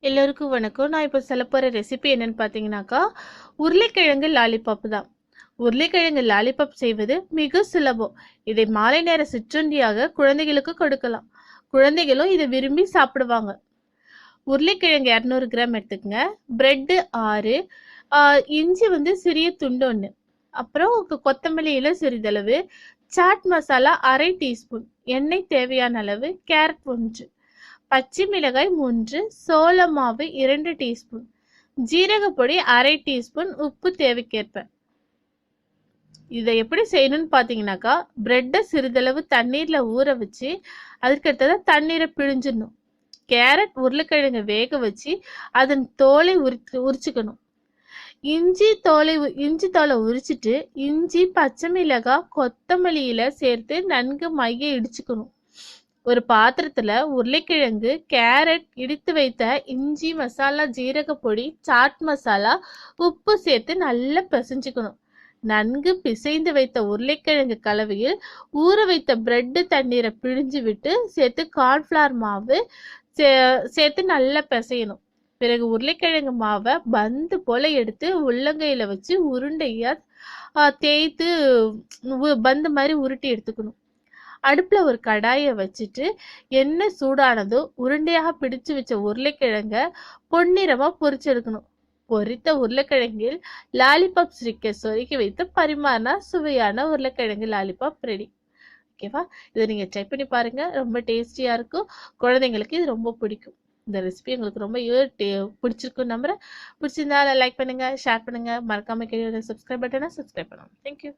எல்லோருக்கும் வணக்கம். நான் இப்போ சொல்ல போகிற ரெசிபி என்னென்னு பார்த்தீங்கன்னாக்கா உருளைக்கிழங்கு லாலிபாப் தான். உருளைக்கிழங்கு லாலிபாப் செய்வது மிக சுலபம். இதை மாலை நேர சிற்றுண்டியாக குழந்தைகளுக்கு கொடுக்கலாம். குழந்தைகளும் இதை விரும்பி சாப்பிடுவாங்க. உருளைக்கிழங்கு இரநூறு கிராம் எடுத்துக்கங்க. பிரெட்டு ஆறு இஞ்சி வந்து சிறிய துண்டு ஒன்று அப்புறம் கொ- கொத்தமல்லி இலை சிறிதளவு சாட் மசாலா அரை டீஸ்பூன் எண்ணெய் தேவையான அளவு கேரட் ஒன்று. பச்சை மிளகாய் மூன்று சோள மாவு இரண்டு டீஸ்பூன் ஜீரகப்பொடி அரை டீஸ்பூன் உப்பு தேவைக்கேற்ப. இதை எப்படி செய்யணும்னு பார்த்தீங்கன்னாக்கா பிரெட்டை சிறிதளவு தண்ணீரில் ஊற வச்சு அதுக்கடுத்தது தண்ணீரை பிழிஞ்சிடணும். கேரட் உருளைக்கிழங்கு வேக வச்சு அதன் தோலை உரித்து உரிச்சுக்கணும். இஞ்சி தோலை உ- இஞ்சி தோலை உரிச்சிட்டு இஞ்சி பச்சை மிளகாய் கொத்தமல்லியில் சேர்த்து நன்கு மைய இடிச்சுக்கணும். ஒரு பாத்திரத்துல உருளைக்கிழங்கு கேரட் இடித்து வைத்த இஞ்சி மசாலா ஜீரக பொடி சாட் மசாலா உப்பு சேர்த்து நல்லா பிசைஞ்சுக்கணும். நன்கு பிசைந்து வைத்த உருளைக்கிழங்கு கலவையில் ஊற வைத்த பிரெட் தண்ணீரை பிழிஞ்சு விட்டு சேர்த்து கார்ன்ஃப்ளவர் மாவு சே- சேர்த்து நல்லா பிசையணும். பிறகு உருளைக்கிழங்கு மாவை பந்து போல எடுத்து உள்ளங்கையில வச்சு உருண்டையா தேய்த்து பந்து மாதிரி உருட்டி எடுத்துக்கணும். அடுப்பில் ஒரு கடாயை வச்சுட்டு எண்ணெய் சூடானதோ உருண்டையாக பிடிச்சு வச்ச உருளைக்கிழங்க பொன்னிறமாக பொரிச்செடுக்கணும் பொரித்த உருளைக்கிழங்கில் லாலிபாப் சிரிக்க சொருக்கி வைத்து பரிமாறினா சுவையான உருளைக்கிழங்கு லாலிபாப் ரெடி ஓகேவா இதை நீங்கள் ட்ரை பண்ணி பாருங்கள் ரொம்ப டேஸ்டியாக இருக்கும். குழந்தைங்களுக்கு இது ரொம்ப பிடிக்கும். இந்த ரெசிபி உங்களுக்கு ரொம்ப யூ- டே- பிடிச்சிருக்கும் நம்புறேன். பிடிச்சிருந்தா லைக் பண்ணுங்கள் ஷேர் பண்ணுங்க. மறக்காம கீழே சப்ஸ்கிரைப் பட்டனை சப்ஸ்கிரைப் பண்ணுங்க தேங்க்யூ